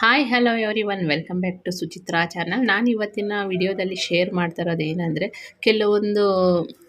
Hi hello everyone welcome back to Suchitra channel ನಾನು ಇವತ್ತಿನ ವಿಡಿಯೋದಲ್ಲಿ ಶೇರ್ ಮಾಡ್ತಾ ಇರೋದು ಏನಂದರೆ, ಕೆಲವೊಂದು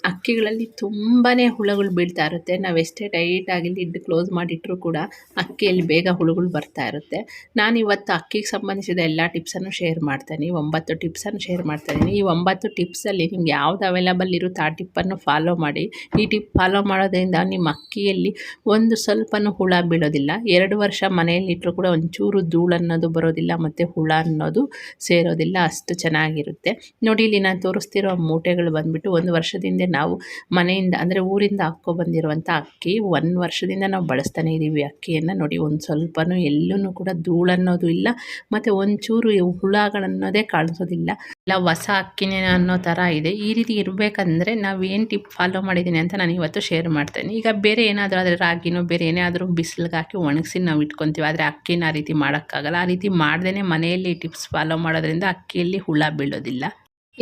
ಅಕ್ಕಿಗಳಲ್ಲಿ ತುಂಬಾ ಹುಳುಗಳು ಬೀಳ್ತಾ ಇರುತ್ತೆ. ನಾವು ಎಷ್ಟೇ ಟೈಟಾಗಿ ಲಿಡ್ ಕ್ಲೋಸ್ ಮಾಡಿಟ್ಟರೂ ಕೂಡ ಅಕ್ಕಿಯಲ್ಲಿ ಬೇಗ ಹುಳುಗಳು ಬರ್ತಾ ಇರುತ್ತೆ. ನಾನು ಇವತ್ತು ಅಕ್ಕಿಗೆ ಸಂಬಂಧಿಸಿದ ಎಲ್ಲ ಟಿಪ್ಸನ್ನು ಶೇರ್ ಮಾಡ್ತೇನೆ. ಒಂಬತ್ತು ಟಿಪ್ಸನ್ನು ಶೇರ್ ಮಾಡ್ತಾಯಿದ್ದೀನಿ ಈ ಒಂಬತ್ತು ಟಿಪ್ಸಲ್ಲಿ ನಿಮ್ಗೆ ಯಾವ್ದು ಅವೈಲಬಲ್ ಇರುತ್ತೆ ಆ ಟಿಪ್ಪನ್ನು ಫಾಲೋ ಮಾಡಿ. ಈ ಟಿಪ್ ಫಾಲೋ ಮಾಡೋದ್ರಿಂದ ನಿಮ್ಮ ಅಕ್ಕಿಯಲ್ಲಿ ಒಂದು ಸ್ವಲ್ಪನೂ ಹುಳ ಬೀಳೋದಿಲ್ಲ. ಎರಡು ವರ್ಷ ಮನೆಯಲ್ಲಿಟ್ಟರು ಕೂಡ ಒಂಚೂರು ಧೂಳನ್ನು ಅನ್ನೋದು ಬರೋದಿಲ್ಲ ಮತ್ತು ಹುಳ ಅನ್ನೋದು ಸೇರೋದಿಲ್ಲ, ಅಷ್ಟು ಚೆನ್ನಾಗಿರುತ್ತೆ. ನೋಡಿ, ಇಲ್ಲಿ ನಾನು ತೋರಿಸ್ತಿರೋ ಮೂಟೆಗಳು ಬಂದುಬಿಟ್ಟು ಒಂದು ವರ್ಷದಿಂದ ನಾವು ಮನೆಯಿಂದ, ಅಂದರೆ ಊರಿಂದ ಹಾಕ್ಕೊ ಬಂದಿರುವಂಥ ಅಕ್ಕಿ, ಒಂದು ವರ್ಷದಿಂದ ನಾವು ಬಳಸ್ತಾನೆ ಇದ್ದೀವಿ ಅಕ್ಕಿಯನ್ನು. ನೋಡಿ, ಒಂದು ಸ್ವಲ್ಪನೂ ಎಲ್ಲೂ ಕೂಡ ಧೂಳನ್ನೋದು ಇಲ್ಲ, ಮತ್ತು ಒಂಚೂರು ಹುಳಗಳನ್ನೋದೇ ಕಾಣಿಸೋದಿಲ್ಲ. ಇಲ್ಲ, ಹೊಸ ಅಕ್ಕಿನೇ ಅನ್ನೋ ಥರ ಇದೆ. ಈ ರೀತಿ ಇರಬೇಕಂದ್ರೆ ನಾವು ಏನು ಟಿಪ್ ಫಾಲೋ ಮಾಡಿದ್ದೀನಿ ಅಂತ ನಾನು ಇವತ್ತು ಶೇರ್ ಮಾಡ್ತೇನೆ. ಈಗ ಬೇರೆ ಏನಾದರೂ, ಆದರೆ ರಾಗಿನೋ, ಬೇರೆ ಏನಾದರೂ ಬಿಸಿಲಿಗೆ ಹಾಕಿ ಒಣಗಿಸಿ ನಾವು ಇಟ್ಕೊತೀವಿ, ಆದರೆ ಅಕ್ಕಿನ ಆ ರೀತಿ ಮಾಡೋಕ್ಕಾಗಲ್ಲ. ಆ ರೀತಿ ಮಾಡ್ದೇ ಮನೆಯಲ್ಲಿ ಟಿಪ್ಸ್ ಫಾಲೋ ಮಾಡೋದ್ರಿಂದ ಅಕ್ಕಿಯಲ್ಲಿ ಹುಳ ಬೀಳೋದಿಲ್ಲ.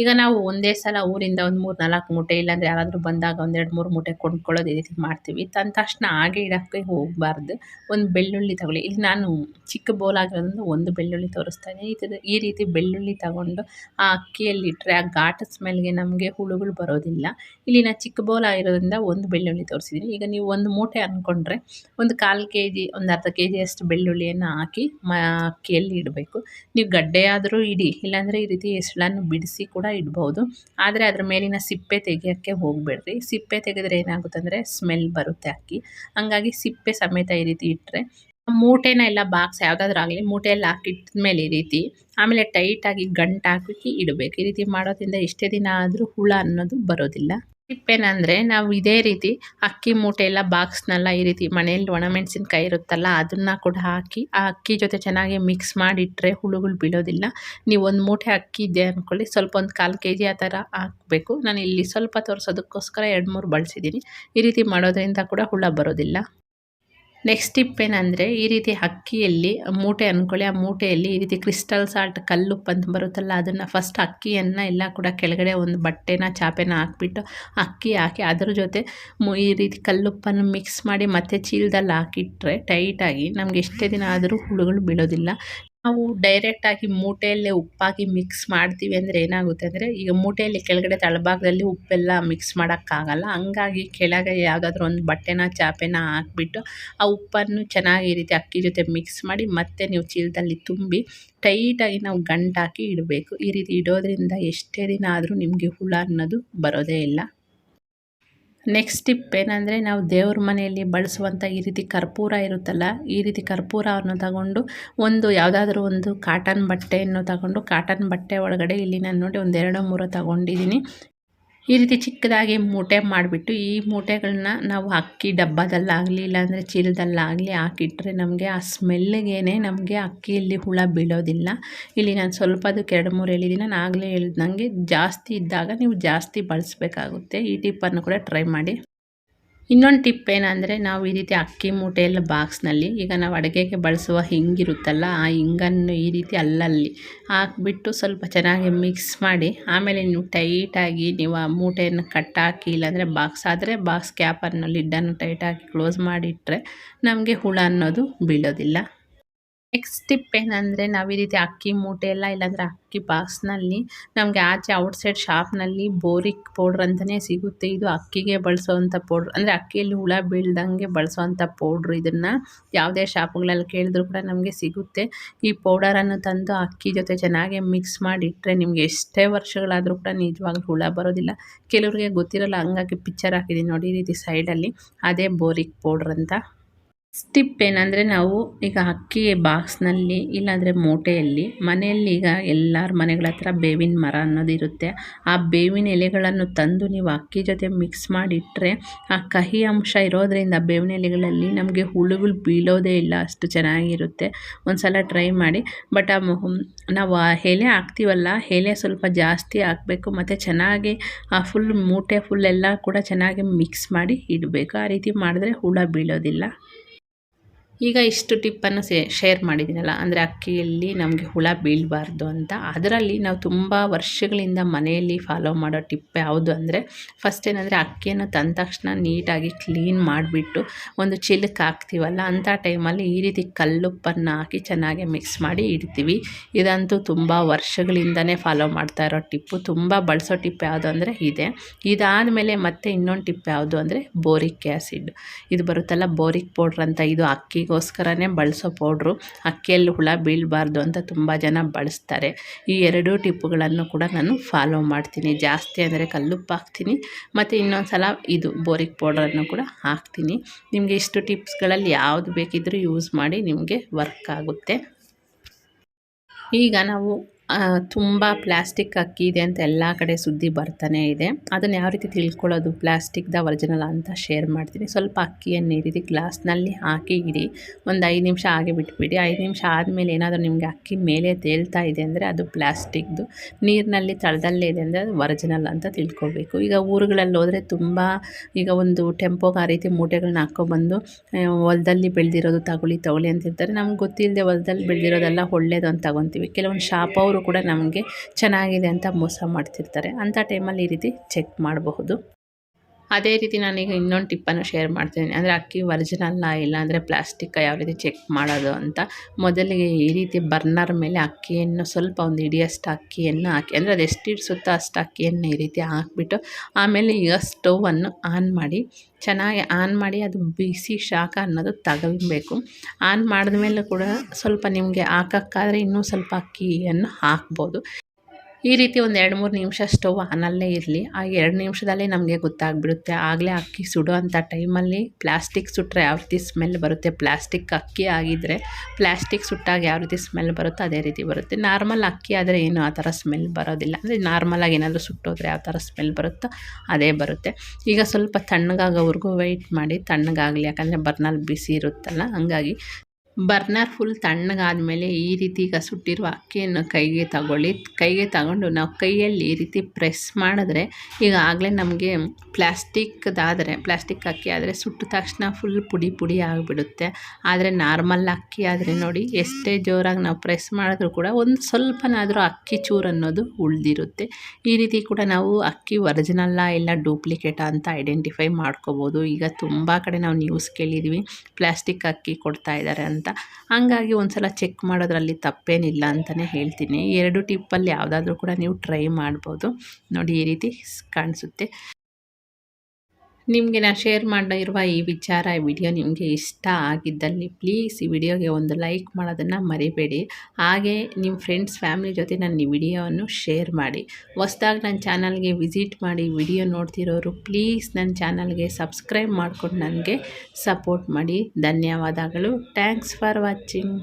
ಈಗ ನಾವು ಒಂದೇ ಸಲ ಊರಿಂದ ಒಂದು ಮೂರು ನಾಲ್ಕು ಮೂಟೆ ಇಲ್ಲಾಂದರೆ ಯಾರಾದರೂ ಬಂದಾಗ ಒಂದೆರಡು ಮೂರು ಮೂಟೆ ಕೊಂಡ್ಕೊಳ್ಳೋದು ಈ ರೀತಿ ಮಾಡ್ತೀವಿ. ತಂದ ತಕ್ಷಣ ಹಾಗೆ ಇಡೋಕ್ಕೆ ಹೋಗಬಾರ್ದು. ಒಂದು ಬೆಳ್ಳುಳ್ಳಿ ತಗೊಳ್ಳಿ. ಇಲ್ಲಿ ನಾನು ಚಿಕ್ಕ ಬೌಲ್ ಆಗಿರೋದ್ರಿಂದ ಒಂದು ಬೆಳ್ಳುಳ್ಳಿ ತೋರಿಸ್ತಾನೆ. ಇದು ಈ ರೀತಿ ಬೆಳ್ಳುಳ್ಳಿ ತಗೊಂಡು ಆ ಅಕ್ಕಿಯಲ್ಲಿ ಇಟ್ಟರೆ ಆ ಘಾಟ ಸ್ಮೆಲ್ಗೆ ನಮಗೆ ಹುಳುಗಳು ಬರೋದಿಲ್ಲ. ಇಲ್ಲಿ ನಾನು ಚಿಕ್ಕ ಬೌಲ್ ಆಗಿರೋದ್ರಿಂದ ಒಂದು ಬೆಳ್ಳುಳ್ಳಿ ತೋರಿಸಿದ್ದೀನಿ ಈಗ ನೀವು ಒಂದು ಮೂಟೆ ಅಂದ್ಕೊಂಡ್ರೆ ಒಂದು ಕಾಲು ಕೆ ಜಿ ಒಂದು ಅರ್ಧ ಕೆ ಜಿಯಷ್ಟು ಬೆಳ್ಳುಳ್ಳಿಯನ್ನು ಹಾಕಿ ಮ ಅಕ್ಕಿಯಲ್ಲಿ ಇಡಬೇಕು. ನೀವು ಗಡ್ಡೆ ಆದರೂ ಇಡಿ. ಇಲ್ಲಾಂದರೆ ಈ ರೀತಿ ಎಸಳನ್ನು ಬಿಡಿಸಿ ಕೂಡ ಇಡ್ಬೋದು. ಆದರೆ ಅದ್ರ ಮೇಲಿನ ಸಿಪ್ಪೆ ತೆಗಿಯೋಕ್ಕೆ ಹೋಗಬೇಡ್ರಿ. ಸಿಪ್ಪೆ ತೆಗೆದ್ರೆ ಏನಾಗುತ್ತೆ ಅಂದರೆ ಸ್ಮೆಲ್ ಬರುತ್ತೆ ಅಕ್ಕಿ. ಹಂಗಾಗಿ ಸಿಪ್ಪೆ ಸಮೇತ ಈ ರೀತಿ ಇಟ್ಟರೆ ಮೂಟೆನ ಎಲ್ಲ ಬಾಕ್ಸ್ ಯಾವುದಾದ್ರೂ ಆಗಲಿ ಮೂಟೆಯಲ್ಲಿ ಹಾಕಿಟ್ಟ ಮೇಲೆ ಈ ರೀತಿ ಆಮೇಲೆ ಟೈಟಾಗಿ ಗಂಟು ಹಾಕಿ ಇಡಬೇಕು. ಈ ರೀತಿ ಮಾಡೋದ್ರಿಂದ ಎಷ್ಟೇ ದಿನ ಆದರೂ ಹುಳ ಅನ್ನೋದು ಬರೋದಿಲ್ಲ. ಟಿಪ್ಪೇನಂದರೆ ನಾವು ಇದೇ ರೀತಿ ಅಕ್ಕಿ ಮೂಟೆ ಎಲ್ಲ ಬಾಕ್ಸ್ನೆಲ್ಲ ಈ ರೀತಿ ಮನೆಯಲ್ಲಿ ಒಣಮೆಣಸಿನ್ಕಾಯಿ ಇರುತ್ತಲ್ಲ ಅದನ್ನು ಕೂಡ ಹಾಕಿ, ಆ ಅಕ್ಕಿ ಜೊತೆ ಚೆನ್ನಾಗಿ ಮಿಕ್ಸ್ ಮಾಡಿಟ್ರೆ ಹುಳುಗಳು ಬೀಳೋದಿಲ್ಲ. ನೀವು ಒಂದು ಮೂಟೆ ಅಕ್ಕಿ ಇದೆ ಅಂದ್ಕೊಳ್ಳಿ ಸ್ವಲ್ಪ ಒಂದು ಕಾಲು ಕೆ ಜಿ ಆ ಥರ ಹಾಕಬೇಕು. ನಾನು ಇಲ್ಲಿ ಸ್ವಲ್ಪ ತೋರಿಸೋದಕ್ಕೋಸ್ಕರ ಎರಡು ಮೂರು ಬಳಸಿದ್ದೀನಿ ಈ ರೀತಿ ಮಾಡೋದ್ರಿಂದ ಕೂಡ ಹುಳ ಬರೋದಿಲ್ಲ. ನೆಕ್ಸ್ಟ್ ಟಿಪ್ ಏನಂದರೆ, ಈ ರೀತಿ ಅಕ್ಕಿಯಲ್ಲಿ ಮೂಟೆ ಅಂದ್ಕೊಳ್ಳಿ ಆ ಮೂಟೆಯಲ್ಲಿ ಈ ರೀತಿ ಕ್ರಿಸ್ಟಲ್ ಸಾಲ್ಟ್ ಕಲ್ಲುಪ್ಪು ಅಂತ ಬರುತ್ತಲ್ಲ, ಅದನ್ನು ಫಸ್ಟ್ ಅಕ್ಕಿಯನ್ನು ಎಲ್ಲ ಕೂಡ ಕೆಳಗಡೆ ಒಂದು ಬಟ್ಟೆನ, ಚಾಪೆನ ಹಾಕ್ಬಿಟ್ಟು ಅಕ್ಕಿ ಹಾಕಿ, ಅದ್ರ ಜೊತೆ ಈ ರೀತಿ ಕಲ್ಲುಪ್ಪನ್ನು ಮಿಕ್ಸ್ ಮಾಡಿ ಮತ್ತೆ ಚೀಲದಲ್ಲಿ ಹಾಕಿಟ್ರೆ ಟೈಟಾಗಿ ನಮ್ಗೆ ಎಷ್ಟೇ ದಿನ ಆದರೂ ಹುಳುಗಳು ಬೀಳೋದಿಲ್ಲ. ನಾವು ಡೈರೆಕ್ಟಾಗಿ ಮೂಟೆಯಲ್ಲೇ ಉಪ್ಪಾಕಿ ಮಿಕ್ಸ್ ಮಾಡ್ತೀವಿ ಅಂದರೆ ಏನಾಗುತ್ತೆ ಅಂದರೆ ಈಗ ಮೂಟೆಯಲ್ಲಿ ಕೆಳಗಡೆ ತಳಭಾಗದಲ್ಲಿ ಉಪ್ಪೆಲ್ಲ ಮಿಕ್ಸ್ ಮಾಡೋಕ್ಕಾಗಲ್ಲ. ಹಂಗಾಗಿ ಕೆಳಗೆ ಯಾವುದಾದ್ರೂ ಒಂದು ಬಟ್ಟೆನ, ಚಾಪೆನ ಹಾಕ್ಬಿಟ್ಟು ಆ ಉಪ್ಪನ್ನು ಚೆನ್ನಾಗಿ ಈ ರೀತಿ ಅಕ್ಕಿ ಜೊತೆ ಮಿಕ್ಸ್ ಮಾಡಿ ಮತ್ತೆ ನೀವು ಚೀಲದಲ್ಲಿ ತುಂಬಿ ಟೈಟಾಗಿ ನಾವು ಗಂಟಾಕಿ ಇಡಬೇಕು. ಈ ರೀತಿ ಇಡೋದ್ರಿಂದ ಎಷ್ಟೇ ದಿನ ಆದರೂ ನಿಮಗೆ ಹುಳ ಅನ್ನೋದು ಬರೋದೇ ಇಲ್ಲ. ನೆಕ್ಸ್ಟ್ ಟಿಪ್ ಏನಂದರೆ ನಾವು ದೇವ್ರ ಮನೆಯಲ್ಲಿ ಬಳಸುವಂಥ ಈ ರೀತಿ ಕರ್ಪೂರ ಇರುತ್ತಲ್ಲ, ಈ ರೀತಿ ಕರ್ಪೂರವನ್ನು ತಗೊಂಡು ಒಂದು ಯಾವುದಾದ್ರೂ ಒಂದು ಕಾಟನ್ ಬಟ್ಟೆಯನ್ನು ತಗೊಂಡು ಕಾಟನ್ ಬಟ್ಟೆ ಒಳಗಡೆ ಇಲ್ಲಿ ನಾನು ನೋಡಿ ಒಂದು ಎರಡು ಮೂರು ತಗೊಂಡಿದ್ದೀನಿ ಈ ರೀತಿ ಚಿಕ್ಕದಾಗಿ ಮೂಟೆ ಮಾಡಿಬಿಟ್ಟು ಈ ಮೂಟೆಗಳನ್ನ ನಾವು ಅಕ್ಕಿ ಡಬ್ಬದಲ್ಲಾಗಲಿ, ಇಲ್ಲಾಂದರೆ ಚೀಲದಲ್ಲಾಗಲಿ ಹಾಕಿಟ್ರೆ ನಮಗೆ ಆ ಸ್ಮೆಲ್ಗೇ ನಮಗೆ ಅಕ್ಕಿಯಲ್ಲಿ ಹುಳ ಬೀಳೋದಿಲ್ಲ. ಇಲ್ಲಿ ನಾನು ಸ್ವಲ್ಪ ಅದಕ್ಕೆ ಎರಡು ಮೂರು ಹೇಳಿದ್ದೀನಿ ನಾನು ಆಗಲೇ ಹೇಳಿದಂಗೆ ಜಾಸ್ತಿ ಇದ್ದಾಗ ನೀವು ಜಾಸ್ತಿ ಬಳಸಬೇಕಾಗುತ್ತೆ. ಈ ಟಿಪ್ಪನ್ನು ಕೂಡ ಟ್ರೈ ಮಾಡಿ. ಇನ್ನೊಂದು ಟಿಪ್ ಏನಂದರೆ ನಾವು ಈ ರೀತಿ ಅಕ್ಕಿ ಮೂಟೆಯೆಲ್ಲ ಬಾಕ್ಸ್ನಲ್ಲಿ ಈಗ ನಾವು ಅಡುಗೆಗೆ ಬಳಸುವ ಹಿಂಗಿರುತ್ತಲ್ಲ ಆ ಹಿಂಗನ್ನು ಈ ರೀತಿ ಅಲ್ಲಲ್ಲಿ ಹಾಕ್ಬಿಟ್ಟು ಸ್ವಲ್ಪ ಚೆನ್ನಾಗಿ ಮಿಕ್ಸ್ ಮಾಡಿ, ಆಮೇಲೆ ನೀವು ಟೈಟಾಗಿ ನೀವು ಆ ಮೂಟೆಯನ್ನು ಕಟ್ಟಾಕಿ ಇಲ್ಲಾಂದರೆ ಬಾಕ್ಸ್ ಆದರೆ ಬಾಕ್ಸ್ ಕ್ಯಾಪನ್ನು ಲಿಡ್ಡನ್ನು ಟೈಟಾಗಿ ಕ್ಲೋಸ್ ಮಾಡಿಟ್ಟರೆ ನಮಗೆ ಹುಳ ಅನ್ನೋದು ಬೀಳೋದಿಲ್ಲ. ನೆಕ್ಸ್ಟ್ ಟಿಪ್ ಏನಂದರೆ ನಾವು ಈ ರೀತಿ ಅಕ್ಕಿ, ಮೂಟೆ ಎಲ್ಲ ಇಲ್ಲಾಂದರೆ ಅಕ್ಕಿ ಬಾಕ್ಸ್ನಲ್ಲಿ ನಮಗೆ ಆಚೆ ಔಟ್ಸೈಡ್ ಶಾಪ್ನಲ್ಲಿ ಬೋರಿಕ್ ಪೌಡ್ರ್ ಅಂತಲೇ ಸಿಗುತ್ತೆ. ಇದು ಅಕ್ಕಿಗೆ ಬಳಸೋವಂಥ ಪೌಡ್ರ್ ಅಂದರೆ ಅಕ್ಕಿಯಲ್ಲಿ ಹುಳ ಬೀಳ್ದಂಗೆ ಬಳಸೋವಂಥ ಪೌಡ್ರ್ ಇದನ್ನು ಯಾವುದೇ ಶಾಪ್ಗಳಲ್ಲಿ ಕೇಳಿದ್ರು ಕೂಡ ನಮಗೆ ಸಿಗುತ್ತೆ. ಈ ಪೌಡರನ್ನು ತಂದು ಅಕ್ಕಿ ಜೊತೆ ಚೆನ್ನಾಗಿ ಮಿಕ್ಸ್ ಮಾಡಿಟ್ಟರೆ ನಿಮಗೆ ಎಷ್ಟೇ ವರ್ಷಗಳಾದರೂ ಕೂಡ ನಿಜವಾಗ್ಲೂ ಹುಳ ಬರೋದಿಲ್ಲ. ಕೆಲವರಿಗೆ ಗೊತ್ತಿರಲ್ಲ, ಹಂಗಾಗಿ ಪಿಕ್ಚರ್ ಹಾಕಿದ್ದೀನಿ ನೋಡಿ ಈ ರೀತಿ ಸೈಡಲ್ಲಿ ಅದೇ ಬೋರಿಕ್ ಪೌಡ್ರ್ ಅಂತ. ಸ್ಟಿಪ್ ಏನಂದರೆ ನಾವು ಈಗ ಅಕ್ಕಿ ಬಾಕ್ಸ್ನಲ್ಲಿ ಇಲ್ಲಾಂದರೆ ಮೂಟೆಯಲ್ಲಿ ಮನೆಯಲ್ಲಿ ಈಗ ಎಲ್ಲರ ಮನೆಗಳ ಹತ್ರ ಬೇವಿನ ಮರ ಅನ್ನೋದು ಇರುತ್ತೆ. ಆ ಬೇವಿನ ಎಲೆಗಳನ್ನು ತಂದು ನೀವು ಅಕ್ಕಿ ಜೊತೆ ಮಿಕ್ಸ್ ಮಾಡಿಟ್ಟರೆ ಆ ಕಹಿ ಅಂಶ ಇರೋದರಿಂದ ಬೇವಿನ ಎಲೆಗಳಲ್ಲಿ ನಮಗೆ ಹುಳುಗಳು ಬೀಳೋದೇ ಇಲ್ಲ, ಅಷ್ಟು ಚೆನ್ನಾಗಿರುತ್ತೆ. ಒಂದು ಸಲ ಟ್ರೈ ಮಾಡಿ. ಬಟ್ ಆ ನಾವು ಆ ಎಲೆ ಹಾಕ್ತೀವಲ್ಲ, ಎಲೆ ಸ್ವಲ್ಪ ಜಾಸ್ತಿ ಹಾಕಬೇಕು, ಮತ್ತು ಚೆನ್ನಾಗಿ ಆ ಫುಲ್ ಮೂಟೆ ಫುಲ್ ಎಲ್ಲ ಕೂಡ ಚೆನ್ನಾಗಿ ಮಿಕ್ಸ್ ಮಾಡಿ ಇಡಬೇಕು. ಆ ರೀತಿ ಮಾಡಿದ್ರೆ ಹುಳ ಬೀಳೋದಿಲ್ಲ. ಈಗ ಇಷ್ಟು ಟಿಪ್ಪನ್ನು ಸೇ ಶೇರ್ ಮಾಡಿದ್ದೀನಲ್ಲ, ಅಂದರೆ ಅಕ್ಕಿಯಲ್ಲಿ ನಮಗೆ ಹುಳ ಬೀಳಬಾರ್ದು ಅಂತ. ಅದರಲ್ಲಿ ನಾವು ತುಂಬ ವರ್ಷಗಳಿಂದ ಮನೆಯಲ್ಲಿ ಫಾಲೋ ಮಾಡೋ ಟಿಪ್ ಯಾವುದು ಅಂದರೆ ಫಸ್ಟ್ ಏನಂದರೆ ಅಕ್ಕಿಯನ್ನು ತಂದ ತಕ್ಷಣ ನೀಟಾಗಿ ಕ್ಲೀನ್ ಮಾಡಿಬಿಟ್ಟು ಒಂದು ಚಿಲ್ಕ್ ಹಾಕ್ತೀವಲ್ಲ ಅಂಥ ಟೈಮಲ್ಲಿ ಈ ರೀತಿ ಕಲ್ಲುಪ್ಪನ್ನು ಹಾಕಿ ಚೆನ್ನಾಗಿ ಮಿಕ್ಸ್ ಮಾಡಿ ಇಡ್ತೀವಿ. ಇದಂತೂ ತುಂಬ ವರ್ಷಗಳಿಂದನೇ ಫಾಲೋ ಮಾಡ್ತಾ ಇರೋ ಟಿಪ್ಪು. ತುಂಬ ಬಳಸೋ ಟಿಪ್ ಯಾವುದು ಅಂದರೆ ಇದೆ. ಇದಾದಮೇಲೆ ಮತ್ತೆ ಇನ್ನೊಂದು ಟಿಪ್ ಯಾವುದು ಅಂದರೆ ಬೋರಿಕ್ ಆ್ಯಸಿಡ್ ಇದು ಬರುತ್ತಲ್ಲ, ಬೋರಿಕ್ ಪೌಡ್ರ್ ಅಂತ, ಇದು ಅಕ್ಕಿಗೋಸ್ಕರನೇ ಬಳಸೋ ಪೌಡ್ರು, ಅಕ್ಕಿಯಲ್ಲಿ ಹುಳ ಬೀಳಬಾರ್ದು ಅಂತ ತುಂಬ ಜನ ಬಳಸ್ತಾರೆ. ಈ ಎರಡೂ ಟಿಪ್ಪುಗಳನ್ನು ಕೂಡ ನಾನು ಫಾಲೋ ಮಾಡ್ತೀನಿ. ಜಾಸ್ತಿ ಅಂದರೆ ಕಲ್ಲುಪ್ಪು ಹಾಕ್ತೀನಿ. ಮತ್ತು ಇನ್ನೊಂದು ಸಲ ಇದು ಬೋರಿಕ್ ಪೌಡ್ರನ್ನು ಕೂಡ ಹಾಕ್ತೀನಿ. ನಿಮಗೆ ಇಷ್ಟು ಟಿಪ್ಸ್ಗಳಲ್ಲಿ ಯಾವುದು ಬೇಕಿದ್ದರೂ ಯೂಸ್ ಮಾಡಿ ನಿಮಗೆ ವರ್ಕ್ ಆಗುತ್ತೆ. ಈಗ ನಾವು ತುಂಬ ಪ್ಲ್ಯಾಸ್ಟಿಕ್ ಅಕ್ಕಿ ಇದೆ ಅಂತ ಎಲ್ಲ ಕಡೆ ಸುದ್ದಿ ಬರ್ತಾನೆ ಇದೆ. ಅದನ್ನು ಯಾವ ರೀತಿ ತಿಳ್ಕೊಳ್ಳೋದು? ಪ್ಲ್ಯಾಸ್ಟಿಕ್ದ ಒರಿಜಿನಲ್ ಅಂತ ಶೇರ್ ಮಾಡ್ತೀನಿ ಸ್ವಲ್ಪ ಅಕ್ಕಿಯನ್ನು ಈ ರೀತಿ ಗ್ಲಾಸ್ನಲ್ಲಿ ಹಾಕಿ ಇಡಿ. ಒಂದು ಐದು ನಿಮಿಷ ಹಾಗೆ ಬಿಟ್ಬಿಡಿ. ಐದು ನಿಮಿಷ ಆದಮೇಲೆ ಏನಾದರೂ ನಿಮಗೆ ಅಕ್ಕಿ ಮೇಲೆ ತೇಳ್ತಾ ಇದೆ ಅಂದರೆ ಅದು ಪ್ಲ್ಯಾಸ್ಟಿಕ್ದು ನೀರಿನಲ್ಲಿ ತಳದಲ್ಲೇ ಇದೆ ಅಂದರೆ ಅದು ಒರಿಜಿನಲ್ ಅಂತ ತಿಳ್ಕೊಬೇಕು. ಈಗ ಊರುಗಳಲ್ಲಿ ಹೋದರೆ ತುಂಬ ಈಗ ಒಂದು ಟೆಂಪೋಗೆ ಆ ರೀತಿ ಮೂಟೆಗಳನ್ನ ಹಾಕ್ಕೊಬಂದು ಹೊಲದಲ್ಲಿ ಬೆಳೆದಿರೋದು ತಗೊಳ್ಳಿ ತಗೊಳ್ಳಿ ಅಂತಿರ್ತಾರೆ. ನಮ್ಗೆ ಗೊತ್ತಿಲ್ಲದೆ ಹೊಲದಲ್ಲಿ ಬೆಳೆದಿರೋದೆಲ್ಲ ಒಳ್ಳೇದು ಅಂತ ತಗೊತೀವಿ. ಕೆಲವೊಂದು ಶಾಪ್ ಅವರು ಕೂಡ ನಮಗೆ ಚೆನ್ನಾಗಿದೆ ಅಂತ ಮೋಸ ಮಾಡ್ತಿರ್ತಾರೆ. ಅಂಥ ಟೈಮಲ್ಲಿ ಈ ರೀತಿ ಚೆಕ್ ಮಾಡಬಹುದು. ಅದೇ ರೀತಿ ನಾನೀಗ ಇನ್ನೊಂದು ಟಿಪ್ಪನ್ನು ಶೇರ್ ಮಾಡ್ತೀನಿ. ಅಂದರೆ ಅಕ್ಕಿ ಒರಿಜಿನಲ್ಲ ಇಲ್ಲ ಅಂದರೆ ಪ್ಲಾಸ್ಟಿಕ್ ಯಾವ ರೀತಿ ಚೆಕ್ ಮಾಡೋದು ಅಂತ. ಮೊದಲಿಗೆ ಈ ರೀತಿ ಬರ್ನರ್ ಮೇಲೆ ಅಕ್ಕಿಯನ್ನು ಸ್ವಲ್ಪ ಒಂದು ಹಿಡಿಯಷ್ಟು ಅಕ್ಕಿಯನ್ನು ಹಾಕಿ, ಅಂದರೆ ಅದು ಎಷ್ಟು ಹಿಡಿಸುತ್ತೋ ಅಷ್ಟು ಅಕ್ಕಿಯನ್ನು ಈ ರೀತಿ ಹಾಕಿಬಿಟ್ಟು ಆಮೇಲೆ ಈಗ ಸ್ಟೌವನ್ನು ಆನ್ ಮಾಡಿ, ಚೆನ್ನಾಗಿ ಆನ್ ಮಾಡಿ ಅದು ಬಿಸಿ ಶಾಖ ಅನ್ನೋದು ತಗೊಳ್ಬೇಕು ಆನ್ ಮಾಡಿದ ಮೇಲೆ ಕೂಡ ಸ್ವಲ್ಪ ನಿಮಗೆ ಹಾಕೋಕ್ಕಾದರೆ ಇನ್ನೂ ಸ್ವಲ್ಪ ಅಕ್ಕಿಯನ್ನು ಹಾಕ್ಬೋದು. ಈ ರೀತಿ ಒಂದು ಎರಡು ಮೂರು ನಿಮಿಷ ಸ್ಟವ್ ಆನಲ್ಲೇ ಇರಲಿ. ಆ ಎರಡು ನಿಮಿಷದಲ್ಲಿ ನಮಗೆ ಗೊತ್ತಾಗ್ಬಿಡುತ್ತೆ. ಆಗಲೇ ಅಕ್ಕಿ ಸುಡೋ ಅಂಥ ಟೈಮಲ್ಲಿ ಪ್ಲಾಸ್ಟಿಕ್ ಸುಟ್ಟರೆ ಯಾವ ರೀತಿ ಸ್ಮೆಲ್ ಬರುತ್ತೆ? ಪ್ಲಾಸ್ಟಿಕ್ ಅಕ್ಕಿ ಆಗಿದ್ದರೆ ಪ್ಲಾಸ್ಟಿಕ್ ಸುಟ್ಟಾಗ ಯಾವ ರೀತಿ ಸ್ಮೆಲ್ ಬರುತ್ತೋ ಅದೇ ರೀತಿ ಬರುತ್ತೆ. ನಾರ್ಮಲ್ ಅಕ್ಕಿ ಆದರೆ ಏನು ಆ ಥರ ಸ್ಮೆಲ್ ಬರೋದಿಲ್ಲ. ಅಂದರೆ ನಾರ್ಮಲಾಗಿ ಏನಾದರೂ ಸುಟ್ಟೋದ್ರೆ ಯಾವ ಥರ ಸ್ಮೆಲ್ ಬರುತ್ತೋ ಅದೇ ಬರುತ್ತೆ. ಈಗ ಸ್ವಲ್ಪ ತಣ್ಣಗಾಗೋವರೆಗೂ ವೆಯ್ಟ್ ಮಾಡಿ ತಣ್ಣಗಾಗಲಿ. ಯಾಕಂದರೆ ಬರ್ನಲ್ಲಿ ಬಿಸಿ ಇರುತ್ತಲ್ಲ, ಹಂಗಾಗಿ ಬರ್ನರ್ ಫುಲ್ ತಣ್ಣಗಾದಮೇಲೆ ಈ ರೀತಿ ಈಗ ಸುಟ್ಟಿರುವ ಅಕ್ಕಿಯನ್ನು ಕೈಗೆ ತಗೊಳ್ಳಿ. ಕೈಗೆ ತಗೊಂಡು ನಾವು ಕೈಯಲ್ಲಿ ಈ ರೀತಿ ಪ್ರೆಸ್ ಮಾಡಿದ್ರೆ ಈಗ ಆಗಲೇ ನಮಗೆ ಪ್ಲ್ಯಾಸ್ಟಿಕ್ದಾದರೆ ಪ್ಲ್ಯಾಸ್ಟಿಕ್ ಅಕ್ಕಿ ಆದರೆ ಸುಟ್ಟ ತಕ್ಷಣ ಫುಲ್ ಪುಡಿ ಪುಡಿ ಆಗಿಬಿಡುತ್ತೆ. ಆದರೆ ನಾರ್ಮಲ್ ಅಕ್ಕಿ ಆದರೆ ನೋಡಿ ಎಷ್ಟೇ ಜೋರಾಗಿ ನಾವು ಪ್ರೆಸ್ ಮಾಡಿದ್ರೂ ಕೂಡ ಒಂದು ಸ್ವಲ್ಪನಾದರೂ ಅಕ್ಕಿ ಚೂರು ಅನ್ನೋದು ಉಳಿದಿರುತ್ತೆ. ಈ ರೀತಿ ಕೂಡ ನಾವು ಅಕ್ಕಿ ಒರಿಜಿನಲ್ಲ ಇಲ್ಲ ಡೂಪ್ಲಿಕೇಟಾ ಅಂತ ಐಡೆಂಟಿಫೈ ಮಾಡ್ಕೋಬೋದು. ಈಗ ತುಂಬ ಕಡೆ ನಾವು ನ್ಯೂಸ್ ಕೇಳಿದ್ವಿ ಪ್ಲ್ಯಾಸ್ಟಿಕ್ ಅಕ್ಕಿ ಕೊಡ್ತಾ ಇದ್ದಾರೆ ಅಂತ. ಹಂಗಾಗಿ ಒಂದು ಸಲ ಚೆಕ್ ಮಾಡೋದ್ರಲ್ಲಿ ತಪ್ಪೇನಿಲ್ಲ ಅಂತಲೇ ಹೇಳ್ತೀನಿ. ಎರಡು ಟಿಪ್ಪಲ್ಲಿ ಯಾವುದಾದ್ರೂ ಕೂಡ ನೀವು ಟ್ರೈ ಮಾಡ್ಬೋದು. ನೋಡಿ ಈ ರೀತಿ ಕಾಣಿಸುತ್ತೆ. ನಿಮಗೆ ನಾನು ಶೇರ್ ಮಾಡಿರುವ ಈ ವಿಚಾರ, ಈ ವಿಡಿಯೋ ನಿಮಗೆ ಇಷ್ಟ ಆಗಿದ್ದಲ್ಲಿ ಪ್ಲೀಸ್ ಈ ವಿಡಿಯೋಗೆ ಒಂದು ಲೈಕ್ ಮಾಡೋದನ್ನು ಮರಿಬೇಡಿ. ಹಾಗೆ ನಿಮ್ಮ ಫ್ರೆಂಡ್ಸ್ ಫ್ಯಾಮಿಲಿ ಜೊತೆ ನನ್ನ ಈ ವಿಡಿಯೋವನ್ನು ಶೇರ್ ಮಾಡಿ. ಹೊಸ್ದಾಗಿ ನನ್ನ ಚಾನಲ್ಗೆ ವಿಸಿಟ್ ಮಾಡಿ ವಿಡಿಯೋ ನೋಡ್ತಿರೋರು ಪ್ಲೀಸ್ ನನ್ನ ಚಾನಲ್ಗೆ ಸಬ್ಸ್ಕ್ರೈಬ್ ಮಾಡಿಕೊಂಡು ನನಗೆ ಸಪೋರ್ಟ್ ಮಾಡಿ. ಧನ್ಯವಾದಗಳು. Thanks for watching